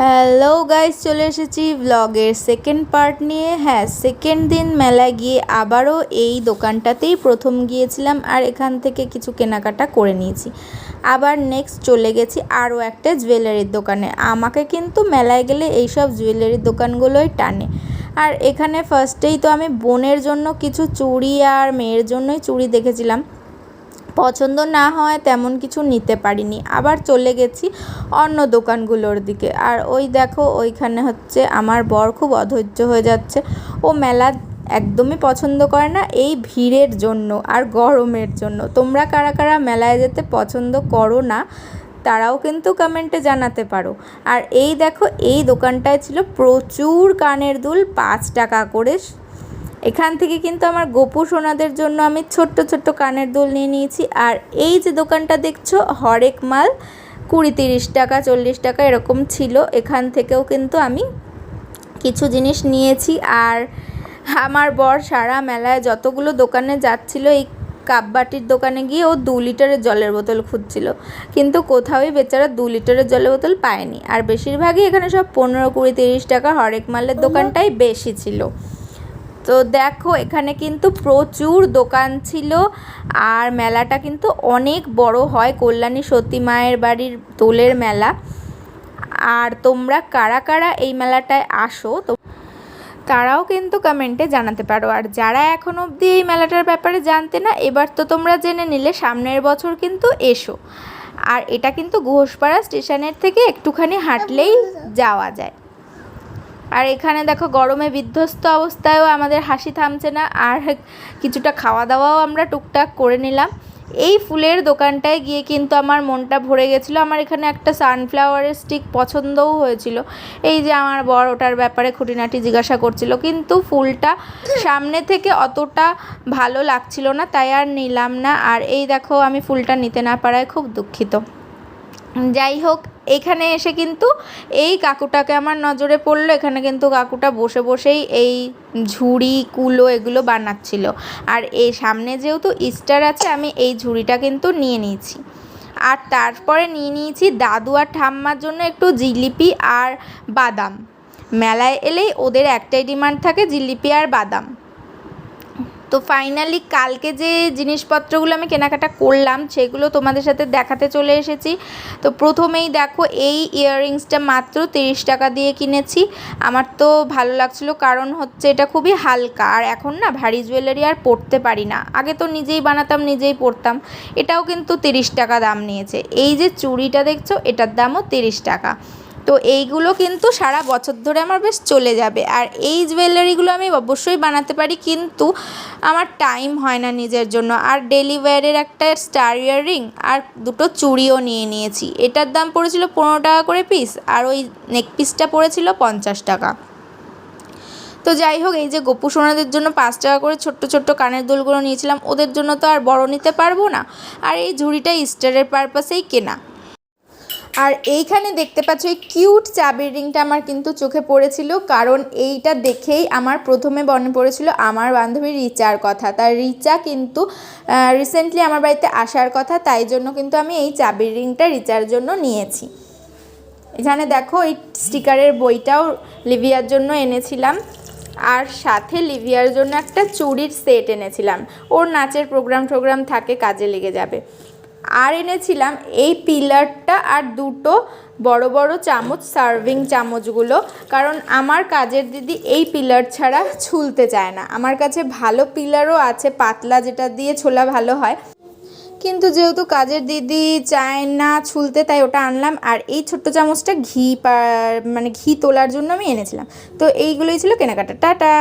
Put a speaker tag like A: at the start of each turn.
A: Hello guys চলে এসেছি ব্লগের সেকেন্ড পার্ট নিয়ে। হ্যাঁ সেকেন্ড দিন মেলায় গিয়ে আবারও এই দোকানটাতেই প্রথম গিয়েছিলাম আর এখান থেকে কিছু কেনাকাটা করে নিয়েছি। আবার নেক্সট চলে গেছি আরও একটা জুয়েলারির দোকানে। আমাকে কিন্তু মেলায় গেলে এইসব জুয়েলারির দোকানগুলোই টানে। আর এখানে ফার্স্টেই তো আমি বোনের জন্য কিছু চুড়ি আর মেয়ের জন্যই চুড়ি দেখেছিলাম। পছন্দ না হয় তেমন কিছু নিতে পারিনি। আবার চলে গেছি অন্য দোকানগুলোর দিকে। আর ওই দেখো, ওইখানে হচ্ছে আমার বর খুব অধৈর্য হয়ে যাচ্ছে। ও মেলা একদমই পছন্দ করে না এই ভিড়ের জন্য আর গরমের জন্য। তোমরা কারা কারা মেলায় যেতে পছন্দ করো না, তারাও কিন্তু কমেন্টে জানাতে পারো। আর এই দেখো, এই দোকানটায় ছিল প্রচুর কানের দুল, পাঁচ টাকা করে এখান থেকে কিন্তু আমার গোপু সোনাদের জন্য আমি ছোট্ট ছোট্ট কানের দুল নিয়ে নিয়েছি। আর এই যে দোকানটা দেখছ হরেক মাল কুড়ি তিরিশ টাকা চল্লিশ টাকা এরকম ছিল। এখান থেকেও কিন্তু আমি কিছু জিনিস নিয়েছি। আর আমার বর সারা মেলায় যতগুলো দোকানে যাচ্ছিল এই কাপবাটির দোকানে গিয়ে ও দু লিটারের জলের বোতল খুঁজছিল। কিন্তু কোথাওই বেচারা দু লিটারের জলের বোতল পায়নি। আর বেশিরভাগই এখানে সব পনেরো কুড়ি তিরিশ টাকা হরেক মালের দোকানটাই বেশি ছিল। তো দেখো, এখানে কিন্তু প্রচুর দোকান ছিল আর মেলাটা কিন্তু অনেক বড় হয়, কল্যাণী সতী মায়ের বাড়ির দোলের মেলা। আর তোমরা কারা কারা এই মেলাটায় আসো, তো তারাও কিন্তু কমেন্টে জানাতে পারো। আর যারা এখন অবধি এই মেলাটার ব্যাপারে জানতে না, এবার তো তোমরা জেনে নিলে সামনের বছর কিন্তু এসো। আর এটা কিন্তু ঘোষপাড়া স্টেশনের থেকে একটুখানি হাঁটলেই যাওয়া যায়। আর এখানে দেখো গরমে বিধ্বস্ত অবস্থায়ও আমাদের হাসি থামছে না, আর কিছুটা খাওয়া দাওয়াও আমরা টুকটাক করে নিলাম। এই ফুলের দোকানটায় গিয়ে কিন্তু আমার মনটা ভরে গেছিল। আমার এখানে একটা সানফ্লাওয়ারের স্টিক পছন্দও হয়েছিল। এই যে আমার বর ওটার ব্যাপারে খুঁটিনাটি জিজ্ঞাসা করছিল, কিন্তু ফুলটা সামনে থেকে অতটা ভালো লাগছিল না, তাই আর নিলাম না। আর এই দেখো, আমি ফুলটা নিতে না পারায় খুব দুঃখিত। যাই হোক এখানে এসে কিন্তু এই কাকুটাকে আমার নজরে পড়ল। এখানে কিন্তু কাকুটা বসে বসেই এই ঝুড়ি, কুলো এগুলো বানাচ্ছিল। আর এই সামনে যেহেতু ইস্টার আছে, আমি এই ঝুড়িটা কিন্তু নিয়ে নিয়েছি। আর তারপরে নিয়ে নিয়েছি দাদু আর ঠাম্মার জন্য একটু জিলিপি আর বাদাম। মেলায় এলেই ওদের একটাই ডিমান্ড থাকে জিলিপি আর বাদাম। তো ফাইনালি কালকে যে জিনিসপত্রগুলো আমি কেনাকাটা করলাম, সেগুলো তোমাদের সাথে দেখাতে চলে এসেছি। তো প্রথমেই দেখো, এই ইয়াররিংসটা মাত্র তিরিশ টাকা দিয়ে কিনেছি। আমার তো ভালো লাগছিল, কারণ হচ্ছে এটা খুবই হালকা। আর এখন না, ভারী জুয়েলারি আর পরতে পারি না। আগে তো নিজেই বানাতাম, নিজেই পরতাম এটাও কিন্তু তিরিশ টাকা দাম নিয়েছে। এই যে চুড়িটা দেখছ, এটার দামও তিরিশ টাকা। তো এইগুলো কিন্তু সারা বছর ধরে আমার বেশ চলে যাবে। আর এই জুয়েলারিগুলো আমি অবশ্যই বানাতে পারি, কিন্তু আমার টাইম হয় না নিজের জন্য। আর ডেলি ওয়্যারের একটা স্টার ইয়াররিং আর দুটো চুড়িও নিয়ে নিয়েছি। এটার দাম পড়েছিল পনেরো টাকা করে পিস আর ওই নেক পিসটা পড়েছিল পঞ্চাশ টাকা। তো যাই হোক, এই যে গোপু সোনাদের জন্য পাঁচ টাকা করে ছোট্ট ছোট্ট কানের দুলগুলো নিয়েছিলাম, ওদের জন্য তো আর বড় নিতে পারব না। আর এই ঝুড়িটা স্টারের পারপাসেই কেনা। আর এইখানে দেখতে পাচ্ছ, এই কিউট চাবির রিংটা আমার কিন্তু চোখে পড়েছিল, কারণ এইটা দেখেই আমার প্রথমে মনে পড়েছিল আমার বান্ধবী রিচার কথা। তার রিচা কিন্তু রিসেন্টলি আমার বাড়িতে আসার কথা, তাই জন্য কিন্তু আমি এই চাবির রিংটা রিচার জন্য নিয়েছি। এখানে দেখো, এই স্টিকারের বইটাও লিভিয়ার জন্য এনেছিলাম, আর সাথে লিভিয়ার জন্য একটা চুড়ির সেট এনেছিলাম। ওর নাচের প্রোগ্রাম টোগ্রাম থাকে, কাজে লেগে যাবে। আর এনেছিলাম এই পিলারটা আর দুটো বড় বড় চামচ, সার্ভিং চামচগুলো। কারণ আমার কাজের দিদি এই পিলার ছাড়া ছুলতে চায় না। আমার কাছে ভালো পিলারও আছে, পাতলা যেটা দিয়ে ছোলা ভালো হয়। কিন্তু যেহেতু কাজের দিদি চায় না ছুলতে, তাই ওটা আনলাম। আর এই ছোট্ট চামচটা ঘি মানে ঘি তোলার জন্য আমি এনেছিলাম। তো এইগুলোই ছিল কেনাকাটা। টাটা!